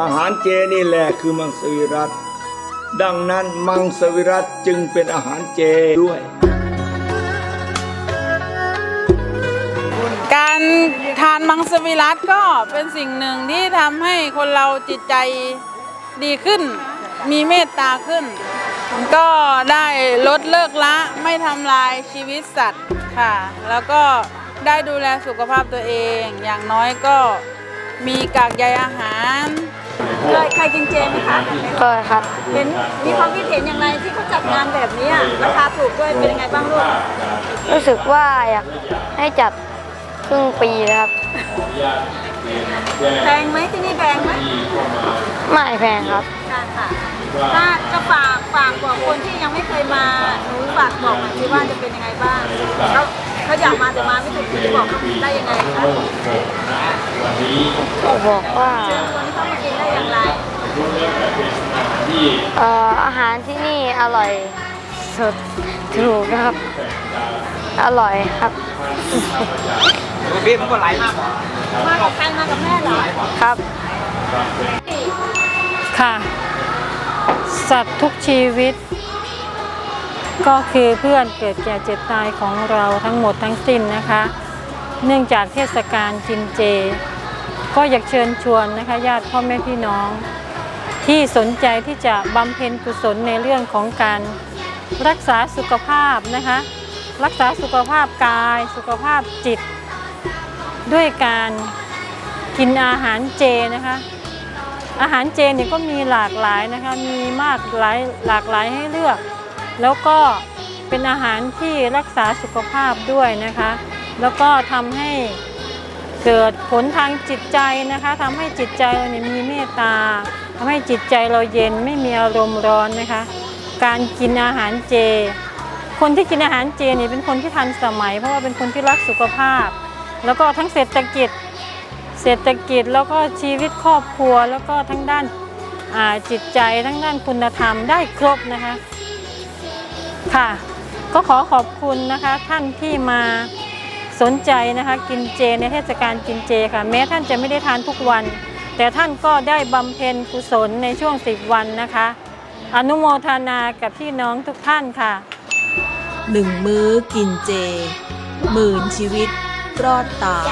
อาหารเจนี่แหละคือมังสวิรัตดังนั้นมังสวิรัตจึงเป็นอาหารเจด้วย การทานมังสวิรัตก็เป็นสิ่งหนึ่งที่ทำให้คนเราจิตใจดีขึ้น มีเมตตาขึ้น ก็ได้ลดเลิกละไม่ทำลายชีวิตสัตว์ค่ะ แล้วก็ได้ดูแลสุขภาพตัวเอง อย่างน้อยก็มีกากใยอาหาร เคยเคยกินเจไหมคะเคยครับ เห็นมีความคิดเห็นอย่างไรที่เขาจัดงานแบบนี้อะราคาถูกด้วยเป็นยังไงบ้างลูกรู้สึกว่าอยากให้จัดครึ่งปีนะครับ แพงไหมที่นี่แพงไหมไม่แพงครับค่ะค่ะถ้าจะฝากฝากบอกคนที่ยังไม่เคยมาหนูฝากบอกหน่อยสิว่าจะเป็นยังไงบ้างเขาเขาอยากมาแต่มาไม่ถูกจะบอกเขาได้ยังไงคะบอกว่า ไรเอ่ออาหารที่นี่อร่อยสดถูกครับ อร่อยครับมากับใครมากับแม่เหรอครับ ค่ะ สัตว์ทุกชีวิต ก็คือเพื่อนเกิดแก่เจ็บตายของเราทั้งหมดทั้งสิ้นนะคะ เนื่องจากเทศกาลกินเจ ก็อยากเชิญชวนนะคะญาติพ่อแม่พี่น้อง ที่สนใจที่จะบำเพ็ญกุศลในเรื่องของการรักษาสุขภาพนะคะ รักษาสุขภาพกาย สุขภาพจิต ด้วยการกินอาหารเจนะคะ อาหารเจเนี่ยก็มีหลากหลายนะคะ มีมากหลายหลากหลายให้เลือก แล้วก็เป็นอาหารที่รักษาสุขภาพด้วยนะคะ แล้วก็ทำให้เกิดผลทางจิตใจนะคะทำให้จิตใจเราเนี่ยมีเมตตา ทำให้จิตใจเราเย็นไม่มีอารมณ์ร้อนนะคะ การกินอาหารเจ คนที่กินอาหารเจเนี่ยเป็นคนที่ทันสมัย เพราะว่าเป็นคนที่รักสุขภาพ แล้วก็ทั้งเศรษฐกิจ เศรษฐกิจแล้วก็ชีวิตครอบครัวแล้วก็ทั้งด้านาจิตใจทั้งด้านคุณธรรมได้ครบนะคะค่ะ ก็ขอขอบคุณนะคะท่านที่มาสนใจนะคะกินเจในเทศกาลกินเจค่ะ แม้ท่านจะไม่ได้ทานทุกวัน แต่ท่านก็ได้บำเพ็ญกุศลในช่วงสิบวันนะคะ อนุโมทนากับพี่น้องทุกท่านค่ะหนึ่งมื้อกินเจ หมื่นชีวิตรอดตาย